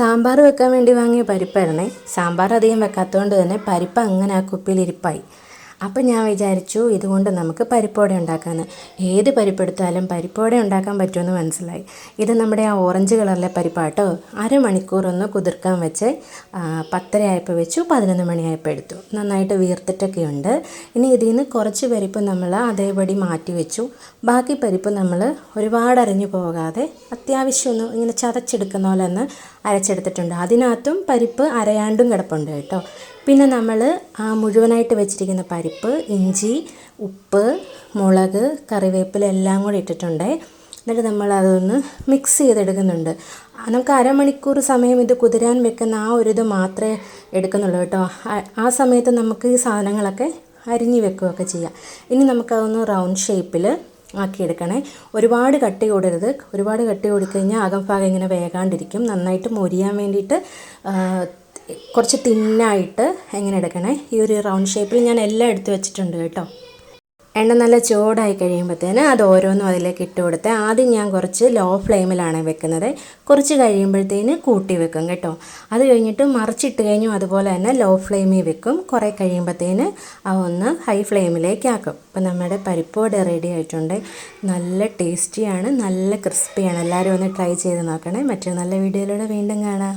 സാമ്പാർ വെക്കാൻ വേണ്ടി വാങ്ങിയ പരിപ്പായിരുന്നേ. സാമ്പാർ അധികം വെക്കാത്തതുകൊണ്ട് തന്നെ പരിപ്പ് അങ്ങനെ ആ കുപ്പിയിൽ ഇരിപ്പായി. അപ്പം ഞാൻ വിചാരിച്ചു ഇതുകൊണ്ട് നമുക്ക് പരിപ്പോട ഉണ്ടാക്കാമെന്ന് ഏത് പരിപ്പെടുത്താലും പരിപ്പോട ഉണ്ടാക്കാൻ പറ്റുമെന്ന് മനസ്സിലായി. ഇത് നമ്മുടെ ആ ഓറഞ്ച് കളറിലെ പരിപ്പാട്ടോ അരമണിക്കൂറൊന്ന് കുതിർക്കാൻ വെച്ച് പത്തരയായപ്പോൾ വെച്ചു പതിനൊന്ന് മണിയായപ്പോൾ എടുത്തു. നന്നായിട്ട് വീർത്തിട്ടൊക്കെ ഉണ്ട് ഇനി ഇതിൽ നിന്ന് കുറച്ച് പരിപ്പ് നമ്മൾ അതേപടി മാറ്റി വെച്ചു. ബാക്കി പരിപ്പ് നമ്മൾ ഒരുപാട് അരിഞ്ഞു പോകാതെ അത്യാവശ്യം ഇങ്ങനെ ചതച്ചെടുക്കുന്ന പോലെ ഒന്ന് അരച്ചെടുത്തിട്ടുണ്ട്. അതിനകത്തും പരിപ്പ് അരയാണ്ടും കിടപ്പുണ്ട് കേട്ടോ. പിന്നെ നമ്മൾ ആ മുഴുവനായിട്ട് വെച്ചിരിക്കുന്ന പരിപ്പ് ഇഞ്ചി ഉപ്പ് മുളക് കറിവേപ്പില എല്ലാം കൂടി ഇട്ടിട്ടുണ്ട്. എന്നിട്ട് നമ്മൾ അതൊന്ന് മിക്സ് ചെയ്തെടുക്കുന്നുണ്ട്. നമുക്ക് അരമണിക്കൂർ സമയം ഇത് കുതിരാൻ വെക്കുന്ന ആ ഒരു ഇത് മാത്രമേ എടുക്കുന്നുള്ളൂ കേട്ടോ. ആ- സമയത്ത് നമുക്ക് ഈ സാധനങ്ങളൊക്കെ അരിഞ്ഞ് വെക്കുകയൊക്കെ ചെയ്യാം. ഇനി നമുക്കതൊന്ന് റൗണ്ട് ഷേപ്പിൽ ആക്കിയെടുക്കണേ. ഒരുപാട് കട്ടി കൂടരുത് ഒരുപാട് കട്ടി കൂടിക്കഴിഞ്ഞാൽ അകംഭാഗം ഇങ്ങനെ വേകാണ്ടിരിക്കും. നന്നായിട്ട് മൊരിയാൻ വേണ്ടിയിട്ട് കുറച്ച് തിന്നായിട്ട് എങ്ങനെ എടുക്കണേ? ഈ ഒരു റൗണ്ട് ഷേപ്പിൽ ഞാൻ എല്ലാം എടുത്ത് വെച്ചിട്ടുണ്ട് കേട്ടോ. എണ്ണ നല്ല ചൂടായി കഴിയുമ്പോഴത്തേന് അത് ഓരോന്നും അതിലേക്ക് ഇട്ട് കൊടുത്ത് ആദ്യം ഞാൻ കുറച്ച് ലോ ഫ്ലെയിമിലാണ് വെക്കുന്നത്. കുറച്ച് കഴിയുമ്പോഴത്തേന് കൂട്ടി വെക്കും കേട്ടോ. അത് കഴിഞ്ഞിട്ട് മറിച്ചിട്ട് കഴിഞ്ഞു അതുപോലെ തന്നെ ലോ ഫ്ലെയിമിൽ വെക്കും. കുറേ കഴിയുമ്പോഴത്തേന് ഒന്ന് ഹൈ ഫ്ലെയിമിലേക്ക് ആക്കും. അപ്പം നമ്മുടെ പരിപ്പോടെ റെഡി ആയിട്ടുണ്ട്. നല്ല ടേസ്റ്റിയാണ് നല്ല ക്രിസ്പിയാണ് എല്ലാവരും ഒന്ന് ട്രൈ ചെയ്ത് നോക്കണേ. മറ്റൊരു നല്ല വീഡിയോയിലൂടെ വീണ്ടും കാണാം.